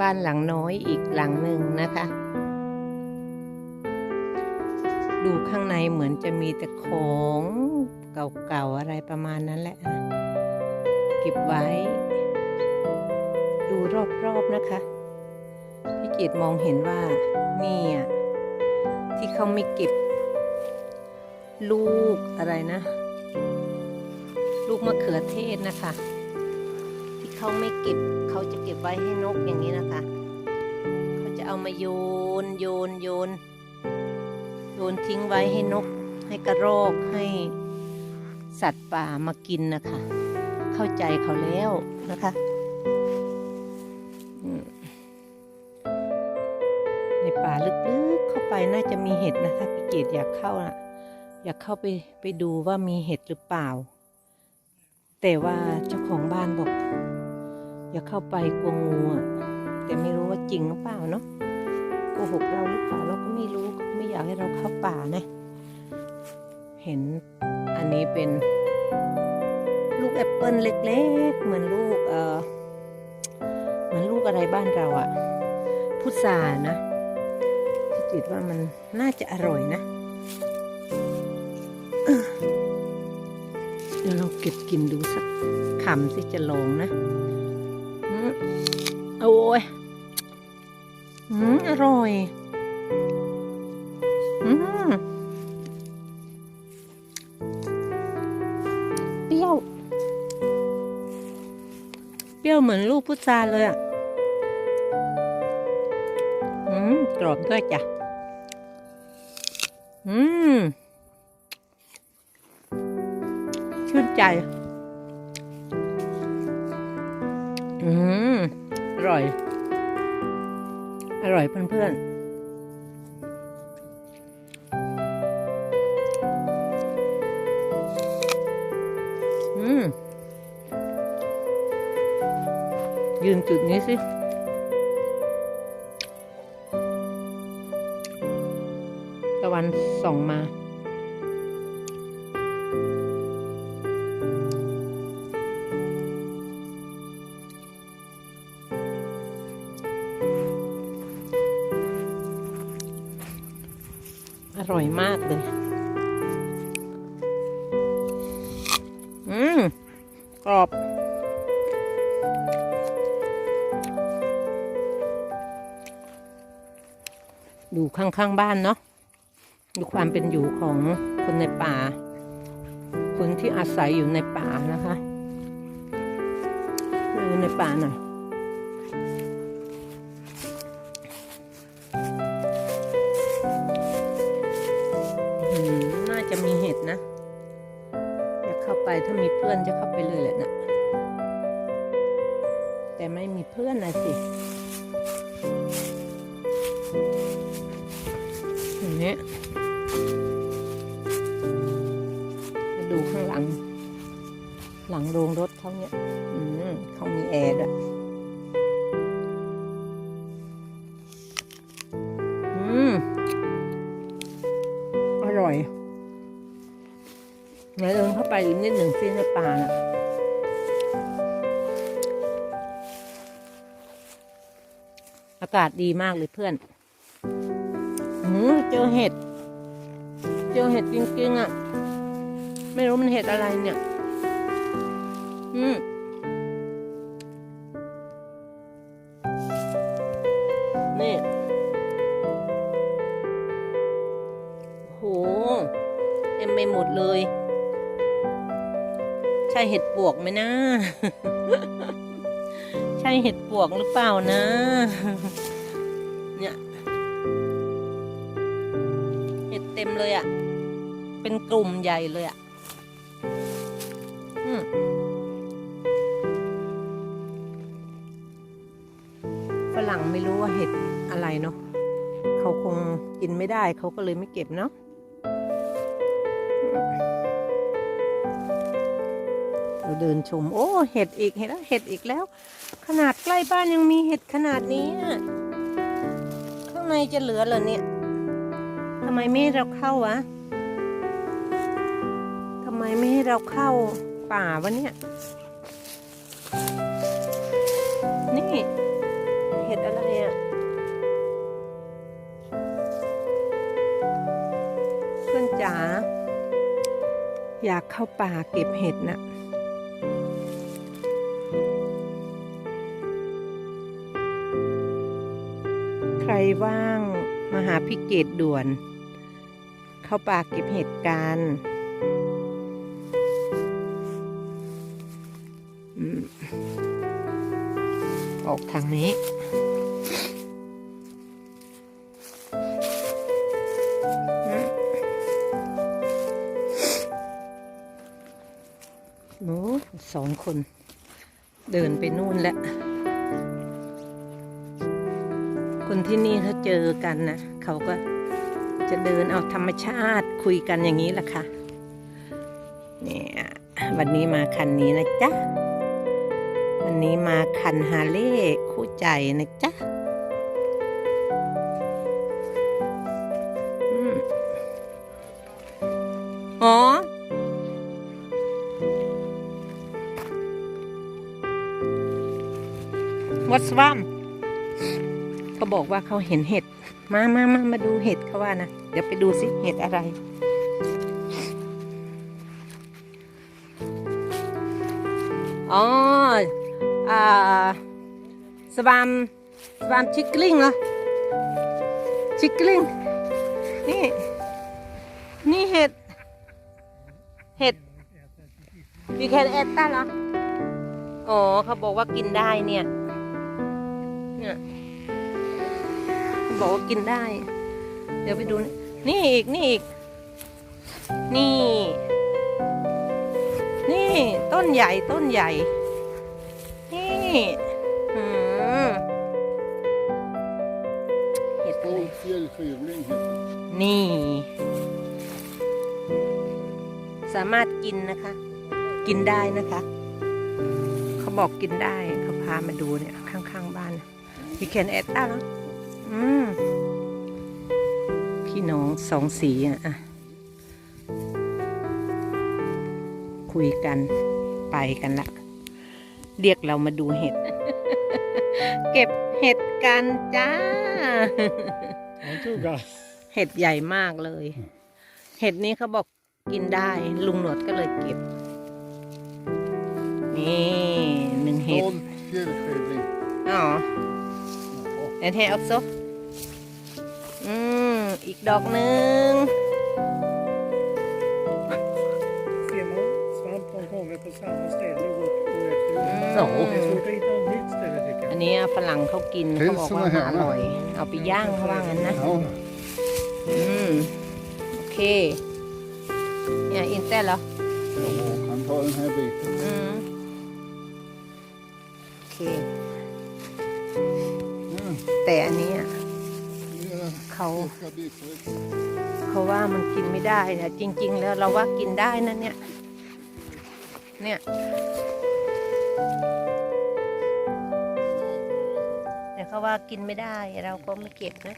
บ้านหลังน้อยอีกหลังหนึ่งนะคะ ดูข้างในเหมือนจะมีแต่ของเก่าๆอะไรประมาณนั้นแหละ เก็บไว้ ดูรอบๆนะคะ พี่เกียรติมองเห็นว่านี่อะที่เขาไม่เก็บ ลูกอะไรนะ ลูกมะเขือเทศนะคะ เขาไม่เก็บ เขาจะเก็บไว้ให้นกอย่างนี้นะคะ เขาจะเอามาโยนโยนโยนโยนทิ้งไว้ให้นก ให้กระรอกให้สัตว์ป่ามากินนะคะ เข้าใจเขาแล้วนะคะในป่าลึกๆเข้าไปน่าจะมีเห็ดนะคะพี่เกดอยากเข้านะอยากเข้าไปไปดูว่ามีเห็ดหรือเปล่า แต่ว่าเจ้าของบ้านบอก อย่าเข้าไปกลัวงูอะแต่ไม่รู้ว่าจริงหรือเปล่าเนาะโกหกเราหรือเปล่าเราก็ไม่รู้ไม่อยากให้เราเข้าป่านะเห็นอันนี้เป็น ลูกแอปเปิลเล็ก ๆ เหมือนลูกเออเหมือนลูกอะไรบ้านเราอะพุทรานะจิตว่ามันน่าจะอร่อยนะเดี๋ยวเราเก็บกินดูสักคำสิจะลองนะ โอ้ยอืมอร่อย อืมเปรี้ยว เปรี้ยวเหมือนลูกพุทราเลยอะ อืมกรอบด้วยจ้ะ อืม ชื่นใจ อืมอร่อย อร่อยเพื่อนๆ อืม ยืนจุดนี้สิ ร่อยมากเลย อืม กรอบ ดูข้างๆบ้านเนาะ ดูความเป็นอยู่ของคนในป่า คนที่อาศัยอยู่ในป่านะคะ อยู่ในป่าหน่อย จะมีเห็ดนะอยากเข้าไปถ้ามีเพื่อนจะเข้าไปเลยแหละนะแต่ไม่มีเพื่อนนะสิอย่างนี้ดูข้างหลัง หลังโรงรถเขาเนี่ยอืมเขามีแอร์ด้วยอืมอร่อย ไหนเดินเข้าไปอีกนิดหนึ่งซิในป่าน่ะอากาศดีมากเลยเพื่อนอืมเจอเห็ด เจอเห็ดจริงๆอะ ไม่รู้มันเห็ดอะไรเนี่ย อืมนี่ โห เต็มไปหมดเลย ใช่เห็ดปวกไหมนะ ใช่เห็ดปวกหรือเปล่านะ เนี่ย เห็ดเต็มเลยอะ่ะ เป็นกลุ่มใหญ่เลยอะ่ะฝรั่งไม่รู้ว่าเห็ดอะไรเนาะ เขาคงกินไม่ได้เขาก็เลยไม่เก็บเนาะ เดินชม โอ้ เห็ดอีกเห็ดแล้วเห็ดอีกแล้ว ขนาดใกล้บ้านยังมีเห็ดขนาดนี้ ข้างในจะเหลือเหรอเนี่ยทำไมไม่ให้เราเข้าวะทำไมไม่ให้เราเข้าป่าวะเนี่ย นี่ เห็ดอะไรอะเพื่อนจ๋าอยากเข้าป่าเก็บเห็ดนะ่ะ ว่างมาหาพี่เกดด่วน เข้าป่าเก็บเห็ดกันอืมออกทางนี้โน้สองคน เดินไปนู่นแล้ว คนที่นี่เขาเจอกันนะเขาก็จะเดินเอาธรรมชาติคุยกันอย่างนี้แหละค่ะเนี่ยวันนี้มาคันนี้นะจ๊ะ วันนี้มาคันฮาเล่คู่ใจนะจ๊ะอ๋อ What's wrong เขาบอกว่าเขาเห็นเห็ด มามามามาดูเห็ดเขาว่านะ เดี๋ยวไปดูสิเห็ดอะไร อ๋ออ่าสวามสวามชิคกลิ้งเหรอ ชิคกลิ้ง นี่ นี่เห็ด เห็ด we can eat ได้เหรอ อ๋อ เขาบอกว่ากินได้เนี่ย เนี่ย บอกว่ากินได้ เดี๋ยวไปดู นี่อีก นี่อีก นี่ นี่ต้นใหญ่ต้นใหญ่ นี่เห็ดนี่ สามารถกินนะคะ กินได้นะคะ เขาบอกกินได้ เขาพามาดูเนี่ย ข้างๆบ้านพี่เคนเอตได้แล้ว อืมพี่น้องสองสีอะอะคุยกันไปกันละ เรียกเรามาดูเห็ด เก็บเห็ดกันจ้า Han tog gas. เห็ดใหญ่มากเลย เห็ดนี้เขาบอกกินได้ ลุงหนวดก็เลยเก็บ นี่หนึ่งเห็ด Tolv fjällfyrling. อ๋อ Jaha. เห็นเห็ด ออกซอืม อีกดอกหนึ่ง Ser man svamp de kommer på samma ställe år år efter år. Ja. Det är svårt att hitta ett nytt ställe tycker อัน jag. นี้ฝรั่งเขากินเขาบอกว่ามันอร่อย เอาไปย่างเขาว่างั้นนะ Ja, อืม โอเค เนี่ยอินเต้เหรอ han tar den här biten. อืม โอเค Ja, แต่อันเนี้ย ja, เขา det ska bli så. เขาว่ามันกินไม่ได้นะจริง ๆ แล้วเราว่ากินได้นะเนี่ย เนี่ยแต่เขาว่ากินไม่ได้เราก็ไม่เก็บนะ